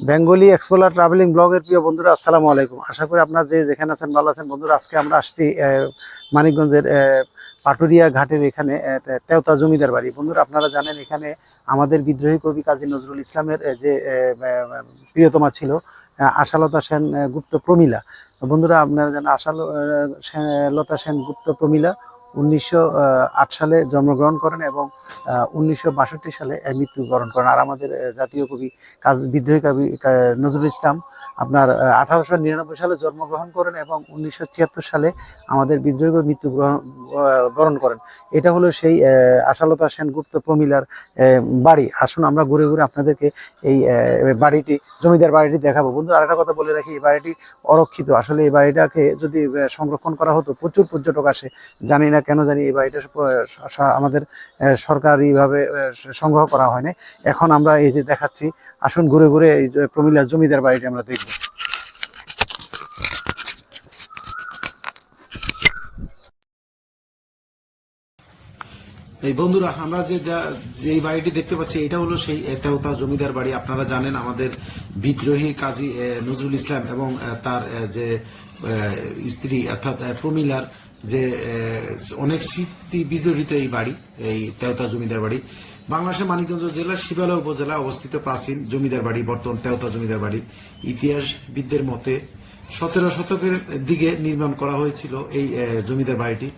Bengali explorer travelling ব্লগের প্রিয় বন্ধুরা, আসসালামু আলাইকুম। আশা করি আপনারা যে যেখানে আছেন ভালো আছেন। বন্ধুরা, আজকে আমরা আসছি মানিকগঞ্জের পাটুরিয়া ঘাটের এখানে তেওতা জমিদার বাড়ি। বন্ধুরা, আপনারা জানেন এখানে আমাদের বিদ্রোহী কবি কাজী নজরুল ইসলামের যে প্রিয়তমা ছিল আশালতা সেন গুপ্ত প্রমীলা। বন্ধুরা, আপনারা জানেন আশালতা সেন, গুপ্ত প্রমীলা। উনিশশো আট সালে জন্মগ্রহণ করেন এবং উনিশশো বাষট্টি সালে মৃত্যুবরণ করেন। আর আমাদের জাতীয় কবি কাজ, বিদ্রোহী কবি নজরুল ইসলাম আপনার আঠারোশো নিরানব্বই সালে জন্মগ্রহণ করেন এবং উনিশশো ছিয়াত্তর সালে আমাদের বিদ্রোহী মৃত্যুগ্রহণ বরণ করেন। এটা হলো সেই আশালতা সেনগুপ্ত প্রমিলার বাড়ি। আসুন আমরা ঘুরে ঘুরে আপনাদেরকে এই বাড়িটি, জমিদার বাড়িটি দেখাবো। বন্ধু, আরেকটা কথা বলে রাখি, এই বাড়িটি অরক্ষিত। আসলে এই বাড়িটাকে যদি সংরক্ষণ করা হতো, প্রচুর পর্যটক আসে। জানি না কেন জানি এই বাড়িটা আমাদের সরকারিভাবে সংগ্রহ করা হয়নি। এখন আমরা এই যে দেখাচ্ছি আসুন ঘুরে ঘুরে এই যে প্রমিলার জমিদার বাড়িটি আমরা দেখব। এই বন্ধুরা, আমরা যে যে বাড়িটি দেখতে পাচ্ছি, এটা হলো সেই তেওতা জমিদার বাড়ি। আপনারা জানেন আমাদের বিদ্রোহী কাজী নজরুল ইসলাম এবং তার যে স্ত্রী অর্থাৎ প্রমিলার যে অনেক স্মৃতি বিজড়িত এই বাড়ি, এই তেওতা জমিদার বাড়ি। বাংলাদেশের মানিকগঞ্জ জেলার শিবালয় উপজেলা অবস্থিত প্রাচীন জমিদার বাড়ি, বর্তমান তেওতা জমিদার বাড়ি। ইতিহাসবিদদের মতে সতেরো শতকের দিকে নির্মাণ করা হয়েছিল এই জমিদার বাড়িটি।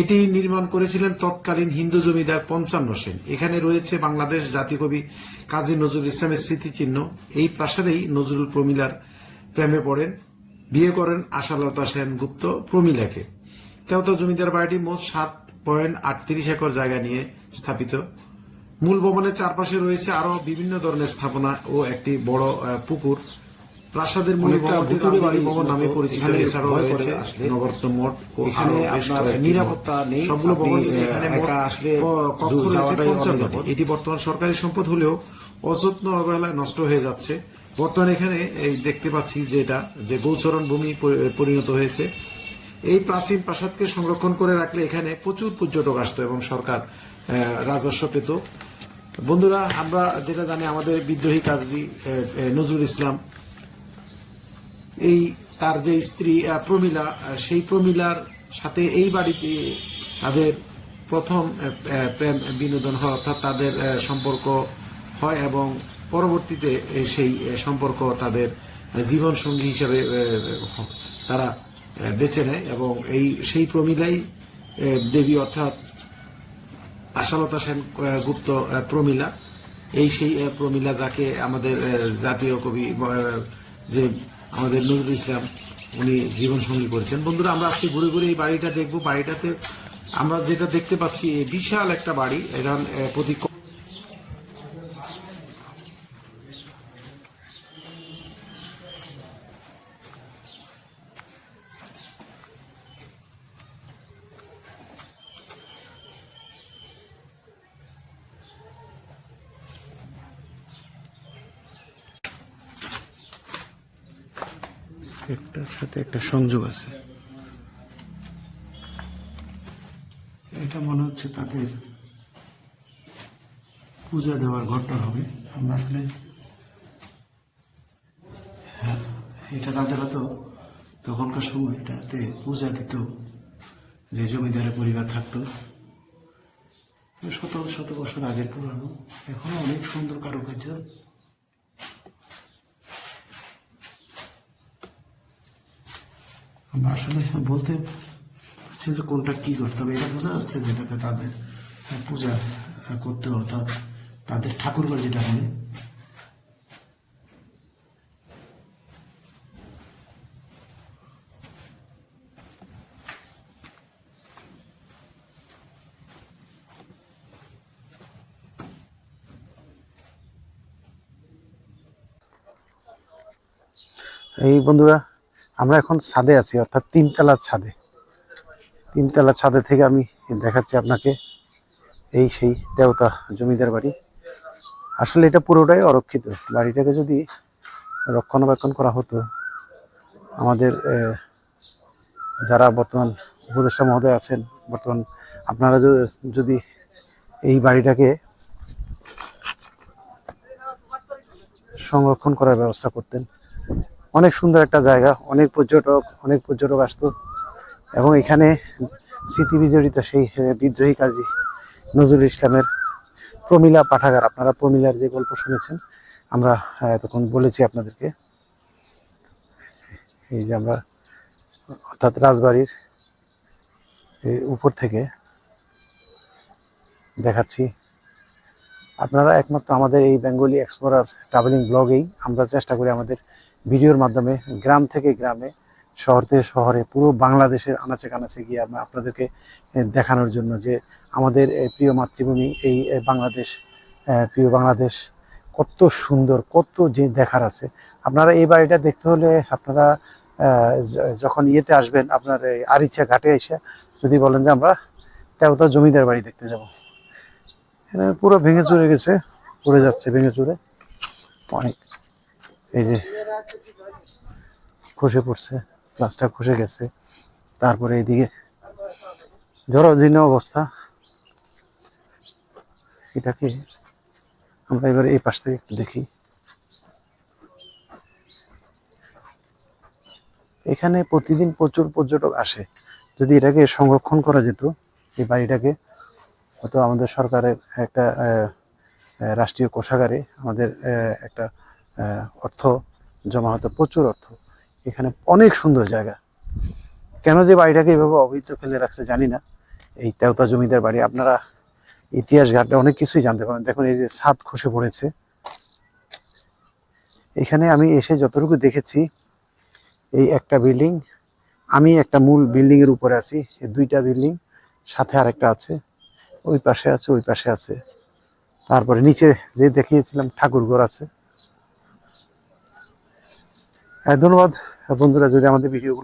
এটি নির্মাণ করেছিলেন তৎকালীন হিন্দু জমিদার পঞ্চান্ন সেন। এখানে রয়েছে বাংলাদেশ জাতীয় কবি কাজী নজরুল ইসলামের স্মৃতিচিহ্ন। এই প্রাসাদেই নজরুল প্রমিলার প্রেমে পড়েন, বিয়ে করেন আশালতা সেন গুপ্ত প্রমিলাকে। তেওতা জমিদার বাড়িটি মোট সাত পয়েন্ট আটত্রিশ একর জায়গা নিয়ে স্থাপিত মূল ভবনের চারপাশে রয়েছে আরও বিভিন্ন ধরনের স্থাপনা ও একটি বড় পুকুর প্রাসাদের মূল ভবন নামে পরিচিত এছাড়াও রয়েছে। মঠ এখানে নিরাপত্তা নেই। সবগুলো ভবন একা আসলে কক্ষ রয়েছে যাওয়াটাই পঞ্চান্নটি। অনিরাপদ। এটি বর্তমান সরকারি সম্পদ হলেও অযত্ন অবহেলায় নষ্ট হয়ে যাচ্ছে বর্তমানে এখানে এই দেখতে পাচ্ছি যে এটা যে গৌচরণ ভূমি পরিণত হয়েছে এই প্রাচীন প্রাসাদকে সংরক্ষণ করে রাখলে এখানে প্রচুর পর্যটক আসতো এবং সরকার রাজস্ব পেত। বন্ধুরা, আমরা যেটা জানি, আমাদের বিদ্রোহী কাজী নজরুল ইসলাম, এই তার যে স্ত্রী প্রমীলা সেই প্রমীলার সাথে এই বাড়িতে তাদের প্রথম প্রেম বিনোদন হয়, অর্থাৎ তাদের সম্পর্ক হয় এবং পরবর্তীতে সেই সম্পর্ক তাদের জীবন সঙ্গী হিসেবে তারা বেছে নেয় এবং এই, সেই প্রমীলাই দেবী অর্থাৎ আশালতা সেন গুপ্ত প্রমীলা। এই সেই প্রমীলা যাকে আমাদের জাতীয় কবি যে আমাদের নজরুল ইসলাম, উনি জীবন সঙ্গী করেছেন। বন্ধুরা, আমরা আজকে ঘুরে ঘুরে এই বাড়িটা দেখব। বাড়িটাতে আমরা যেটা দেখতে পাচ্ছি বিশাল একটা বাড়ি। এখন প্রতি একটার সাথে একটা সংযোগ আছে। এটা মনে হচ্ছে তাদের পূজা দেওয়ার ঘটনা হবে। আমরা আসলে হ্যাঁ, এটা তাদের হয়তো তখনকার সময় এটাতে পূজা দিত যে জমিদারের পরিবার থাকতো। শত শত বছর আগের পুরানো এখনও অনেক সুন্দর কারুকার্য। আমরা আসলে বলতে পারছি যে কোনটা কি করতে হবে, এটা বোঝা যাচ্ছে যেটাতে তাদের পূজা করতে অর্থাৎ তাদের ঠাকুর ঠাকুরঘর যেটা বলে। এই বন্ধুরা আমরা এখন ছাদে আছি, অর্থাৎ তিনতলার ছাদে। তিনতলার ছাদে থেকে আমি দেখাচ্ছি আপনাকে এই সেই দেবতা জমিদার বাড়ি। আসলে এটা পুরোটাই অরক্ষিত। বাড়িটাকে যদি রক্ষণাবেক্ষণ করা হতো, আমাদের যারা বর্তমান উপদেষ্টা মহোদয় আছেন, বর্তমান আপনারা যদি এই বাড়িটাকে সংরক্ষণ করার ব্যবস্থা করতেন অনেক সুন্দর একটা জায়গা, অনেক পর্যটক অনেক পর্যটক আসতো। এবং এখানে স্মৃতি বিজড়িত সেই বিদ্রোহী কাজী নজরুল ইসলামের প্রমিলা পাঠাগার। আপনারা প্রমিলার যে গল্প শুনেছেন, আমরা এতক্ষণ বলেছি আপনাদেরকে। এই যে আমরা, অর্থাৎ রাজবাড়ির উপর থেকে দেখাচ্ছি। আপনারা একমাত্র আমাদের এই বেঙ্গলি এক্সপ্লোরার ট্রাভেলিং ব্লগেই আমরা চেষ্টা করি আমাদের ভিডিওর মাধ্যমে গ্রাম থেকে গ্রামে, শহর থেকে শহরে, পুরো বাংলাদেশের আনাচে কানাচে গিয়ে আমরা আপনাদেরকে দেখানোর জন্য যে আমাদের প্রিয় মাতৃভূমি এই বাংলাদেশ প্রিয় বাংলাদেশ কত সুন্দর, কত যে দেখার আছে। আপনারা এই বাড়িটা দেখতে হলে আপনারা যখন ইয়েতে আসবেন আপনার এই আরিচা ঘাটে এসে যদি বলেন যে আমরা তেওতা জমিদার বাড়ি দেখতে যাব। এখানে পুরো ভেঙে চুরে গেছে, পড়ে যাচ্ছে, ভেঙে চুরে। অনেক। এই যে খসে পড়ছে প্লাস্টার খসে গেছে। তারপরে এইদিকে জরাজীর্ণ অবস্থা। এটাকে আমরা এবার এই পাশ থেকে একটু দেখি। এখানে প্রতিদিন প্রচুর পর্যটক আসে। যদি এটাকে সংরক্ষণ করা যেত, এই বাড়িটাকে হয়তো আমাদের সরকারের একটা রাষ্ট্রীয় কোষাগারে আমাদের একটা অর্থ জমা হতো প্রচুর অর্থ। এখানে অনেক সুন্দর জায়গা। কেন যে বাড়িটাকে এভাবে অবহিত ফেলে রাখছে জানি না। এই তেওতা জমিদার বাড়ি, আপনারা ইতিহাস ঘাটলে অনেক কিছুই জানতে পারেন দেখুন, এই যে ছাদ খসে পড়েছে। এখানে আমি এসে যতটুকু দেখেছি, এই একটা বিল্ডিং, আমি একটা মূল বিল্ডিং এর উপরে আছি, এই দুইটা বিল্ডিং, সাথে আরেকটা আছে। ওই পাশে আছে, ওই পাশে আছে। তারপরে নিচে যে দেখিয়েছিলাম ঠাকুরঘর আছে। হ্যাঁ ধন্যবাদ। বন্ধুরা, যদি আমাদের ভিডিওগুলো